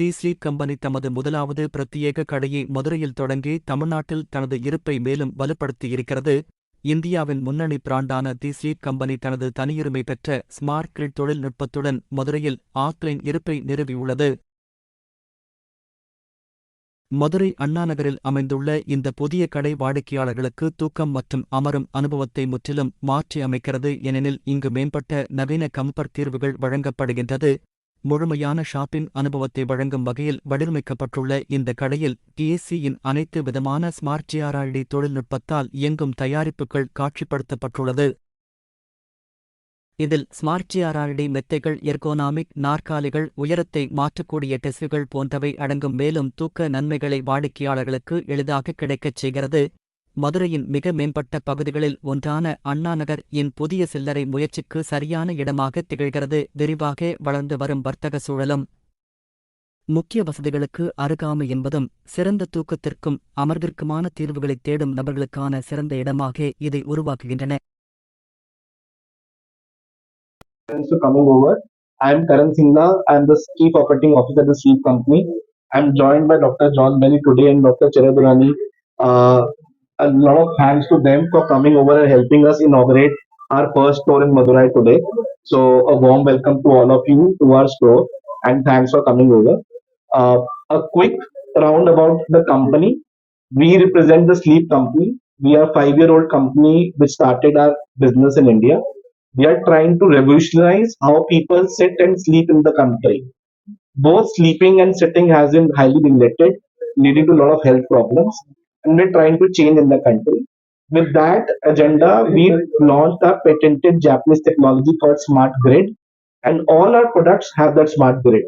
தி sleep company தமது முதலாவது பிரத்யேக கடையை மதுரையில் தொடங்கி தமிழ்நாட்டில் தனது இருப்பை மேலும் வலுப்படுத்தியிருக்கிறது. இந்தியாவின் முன்னணி பிராண்டான தி ஸ்லீப் கம்பெனி தனது தனியுரிமை பெற்ற ஸ்மார்ட் கிரிட் தொழில்நுட்பத்துடன் மதுரையில் ஆக்லைன் இருப்பை நிறுவியுள்ளது. மதுரை அண்ணாநகரில் அமைந்துள்ள இந்த புதிய கடை வாடிக்கையாளர்களுக்கு தூக்கம் மற்றும் அமரும் அனுபவத்தை முற்றிலும் மாற்றி அமைக்கிறது ஏனெனில் இங்கு மேம்பட்ட நவீன கம்பர் தீர்வுகள் வழங்கப்படுகின்றது. முழுமையான ஷாப்பிங் அனுபவத்தை வழங்கும் வகையில் வடிவமைக்கப்பட்டுள்ள இந்த கடையில் டிஎஸ்சியின் அனைத்து விதமான ஸ்மார்ட் ஜிஆர்ஐடி தொழில்நுட்பத்தால் இயங்கும் தயாரிப்புகள் காட்சிப்படுத்தப்பட்டுள்ளது. இதில் ஸ்மார்ட் ஜிஆர்ஐடி மெத்தைகள் எர்கோனாமிக் நாற்காலிகள் உயரத்தை மாற்றக்கூடிய டெஸ்குகள் போன்றவை அடங்கும் மேலும் தூக்க நன்மைகளை வாடிக்கையாளர்களுக்கு எளிதாக கிடைக்கச் செய்கிறது. மதுரையின் மிக மேம்பட்ட பகுதிகளில் ஒன்றான அண்ணாநகர் என் புதிய சில்லறை முயற்சிக்கு சரியான இடமாக திகழ்கிறது விரிவாக வளர்ந்து வரும் வர்த்தக சூழலும் முக்கிய வசதிகளுக்கு அருகாமை என்பதும் சிறந்த தூக்கத்திற்கும் அமர்விற்குமான தீர்வுகளை தேடும் நபர்களுக்கான சிறந்த இடமாக இதை உருவாக்குகின்றன Thanks for Karan Singla. I'm the Chief Operating Officer at the Sleep Company. I'm joined by Dr. John Benny today and Dr. Chiradurani. Uh, a lot of thanks to them for coming over and helping us inaugurate our first store in Madurai today. So a warm welcome to all of you to our store and thanks for coming over. Uh, a quick round about the company. We represent the Sleep Company. We are a five-year-old company which started our business in India we are trying to revolutionize how people sit and sleep in the country. Both sleeping and sitting has been highly neglected, leading to a lot of health problems, and we're trying to change in the country. With that agenda, we launched our patented Japanese technology called Smart Grid, and all our products have that Smart Grid.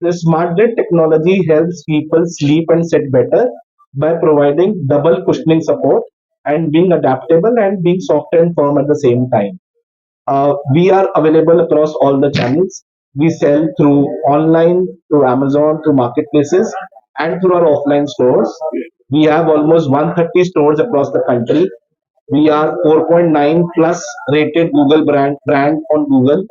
The Smart Grid technology helps people sleep and sit better by providing double cushioning support and being adaptable and being soft and firm at the same time. Uh, we are available across all the channels. We sell through online, through Amazon, through marketplaces, and through our offline stores. We have almost 130 stores across the country. We are 4.9 plus rated Google brand brand on Google.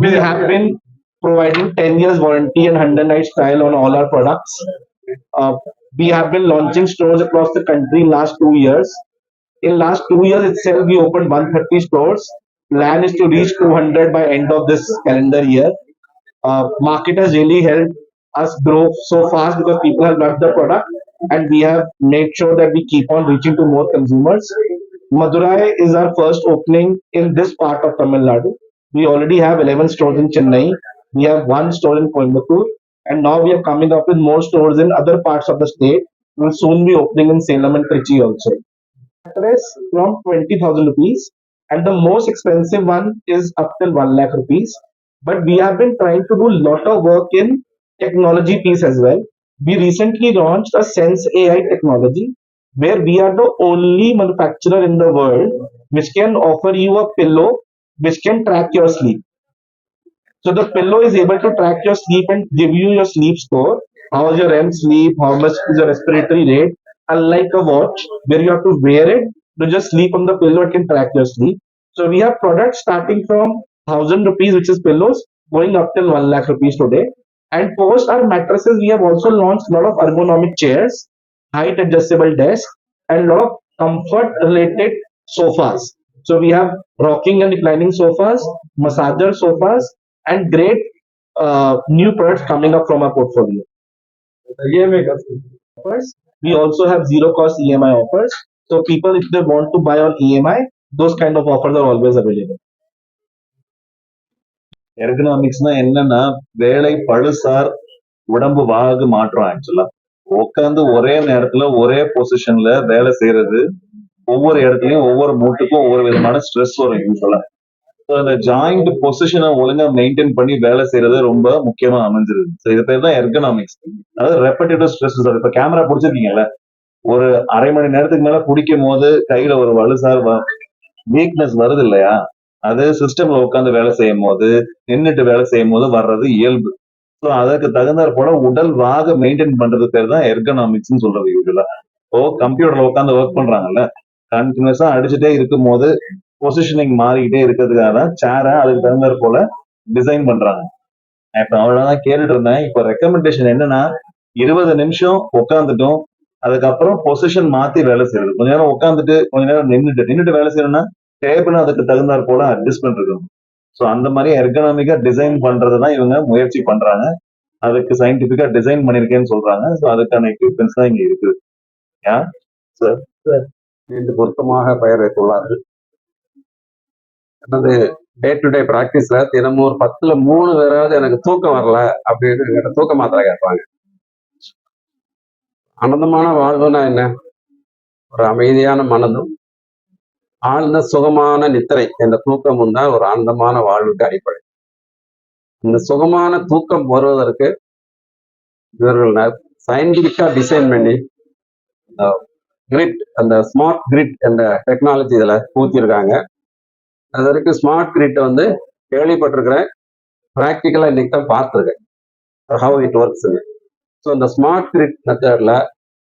We have been providing 10 years warranty and 100 nights trial on all our products. Uh, we have been launching stores across the country in last two years. In last two years itself, we opened 130 stores. Plan is to reach 200 by end of this calendar year. Uh, market has really helped us grow so fast because people have loved the product and we have made sure that we keep on reaching to more consumers. Madurai is our first opening in this part of Tamil Nadu. We already have 11 stores in Chennai. We have one store in Coimbatore and now we are coming up with more stores in other parts of the state. We'll soon be opening in Salem and Trichy also. Mattress from 20,000 rupees and the most expensive one is up till 1 lakh rupees. But we have been trying to do lot of work in technology piece as well. We recently launched a Sense AI technology where we are the only manufacturer in the world which can offer you a pillow which can track your sleep. So the pillow is able to track your sleep and give you your sleep score. How is your REM sleep? How much is your respiratory rate? Unlike a watch where you have to wear it to just sleep on the pillow, it can track your sleep. So we have products starting from thousand rupees, which is pillows, going up till one lakh rupees today. And post our mattresses, we have also launched a lot of ergonomic chairs, height adjustable desks, and a lot of comfort related sofas. So we have rocking and reclining sofas, massager sofas, and great uh, new products coming up from our portfolio. Offers. We also have zero cost EMI offers. So people, if they want to buy on EMI, those kind of offers are always available. எர்கனாமிக்ஸ்னா என்னன்னா வேலை பழுசார் உடம்பு வாகு மாற்றம் ஆக்சுவலா உட்காந்து ஒரே நேரத்துல ஒரே பொசிஷன்ல வேலை செய்யறது ஒவ்வொரு இடத்துலயும் ஒவ்வொரு மூட்டுக்கும் ஒவ்வொரு விதமான ஸ்ட்ரெஸ் வரும் யூஸ்வலா ஸோ அந்த ஜாயிண்ட் பொசிஷனை ஒழுங்கா மெயின்டைன் பண்ணி வேலை செய்யறது ரொம்ப முக்கியமா அமைஞ்சிருது. ஸோ இது பேர் தான் எர்கனாமிக்ஸ் அதாவது ரெப்படேட்டிவ் ஸ்ட்ரெஸ் இப்ப கேமரா பிடிச்சிருக்கீங்கல்ல ஒரு அரை மணி நேரத்துக்கு மேல பிடிக்கும் போது கையில ஒரு வலுசார் வீக்னஸ் வருது இல்லையா? அது சிஸ்டம்ல உட்காந்து வேலை செய்யும் போது நின்றுட்டு வேலை செய்யும் போது வர்றது இயல்பு. ஸோ அதற்கு தகுந்தாற் போல உடல் வாக மெயின்டைன் பண்றது பேர் தான் எர்கனாமிக்ஸ்னு சொல்றது யூஸ்வலா ஓ கம்ப்யூட்டர்ல உட்காந்து ஒர்க் பண்றாங்கல்ல கண்டினியூஸா அடிச்சுட்டே இருக்கும் போது பொசிஷனிங் மாறிக்கிட்டே இருக்கிறதுக்காக தான் சேரை அதுக்கு தகுந்தாற் போல டிசைன் பண்றாங்க. இப்ப அவ்வளவுதான் கேட்டுட்டு இருந்தேன். இப்போ ரெக்கமெண்டேஷன் என்னன்னா இருபது நிமிஷம் உட்காந்துட்டும் அதுக்கப்புறம் பொசிஷன் மாத்தி வேலை செய்யறது. கொஞ்ச நேரம் உட்காந்துட்டு கொஞ்ச நேரம் நின்னுட்டு நின்னுட்டு வேலை செய்யணும்னா டேபிள் அதுக்கு தகுந்தாற் போல அட்ஜஸ்ட்மெண்ட் இருக்கணும் ஸோ அந்த மாதிரி எர்கனாமிக்கா டிசைன் பண்றது தான் இவங்க முயற்சி பண்றாங்க. அதுக்கு சயின்டிபிக்கா டிசைன் பண்ணிருக்கேன்னு சொல்றாங்க. ஸோ அதுக்கான எக்யூப்மெண்ட்ஸ் தான் இங்க இருக்குது. சார் இது பொருத்தமாக பெயர் வைத்துள்ளார்கள் எனது டே டு டே ப்ராக்டிஸ்ல தினமும் ஒரு பத்துல மூணு பேராவது எனக்கு தூக்கம் வரல அப்படின்னு என்கிட்ட தூக்க மாத்திரை கேட்பாங்க. ஆனந்தமான வாழ்வுனா என்ன? ஒரு அமைதியான மனதும் ஆழ்ந்த சுகமான நித்திரை இந்த தூக்கமும் தான் ஒரு ஆழ்ந்தமான வாழ்வுக்கு அடிப்படை. இந்த சுகமான தூக்கம் வருவதற்கு இவர்கள் சயின்டிபிக்கா டிசைன் பண்ணி கிரிட் அந்த ஸ்மார்ட் கிரிட் என்ற டெக்னாலஜி இதில் ஊத்திருக்காங்க. அது வரைக்கும் ஸ்மார்ட் கிரிட்டை வந்து கேள்விப்பட்டிருக்கிறேன். ப்ராக்டிக்கலாக இன்னைக்கு தான் பார்த்துருக்கேன். ஹவு இட் ஒர்க்ஸுங்க ஸோ இந்த ஸ்மார்ட் கிரிட் மெத்தடில்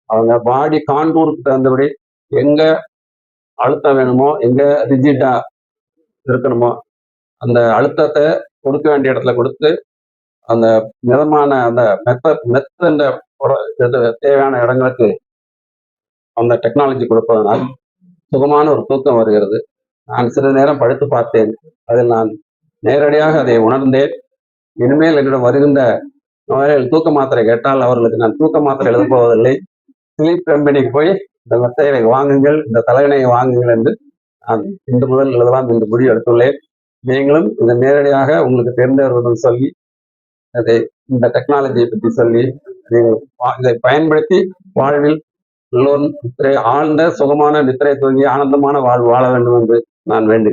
அவங்க பாடி கான்டூருக்கு தகுந்தபடி எங்கே அழுத்தம் வேணுமோ எங்க ரிஜிட்டா இருக்கணுமோ அந்த அழுத்தத்தை கொடுக்க வேண்டிய இடத்துல கொடுத்து அந்த மிதமான அந்த மெத்த மெத்தன்ற தேவையான இடங்களுக்கு அந்த டெக்னாலஜி கொடுப்பதனால் சுகமான ஒரு தூக்கம் வருகிறது. நான் சிறிது நேரம் படுத்து பார்த்தேன். அதில் நான் நேரடியாக அதை உணர்ந்தேன். இனிமேல் என்னிடம் வருகின்ற நோயாளிகள் தூக்க மாத்திரை கேட்டால் அவர்களுக்கு நான் தூக்க மாத்திரை எழுத போவதில்லை. ஸ்லீப் கம்பெனிக்கு போய் இந்த மெத்தையை வாங்குங்கள் இந்த தலைவனை வாங்குங்கள் என்று நான் இன்று முதல் எழுதலாம் என்று முடிவு எடுத்துள்ளேன். நீங்களும் இதை நேரடியாக உங்களுக்கு தெரிந்தவர்களிடம் சொல்லி அதை இந்த டெக்னாலஜியை பற்றி சொல்லி நீங்கள் வா- இதை பயன்படுத்தி வாழ்வில் எல்லோரும் நித்திரை ஆழ்ந்த சுகமான நித்திரை தூங்கி ஆனந்தமான வாழ்வு வாழ வேண்டும் என்று நான் வேண்டுகிறேன்.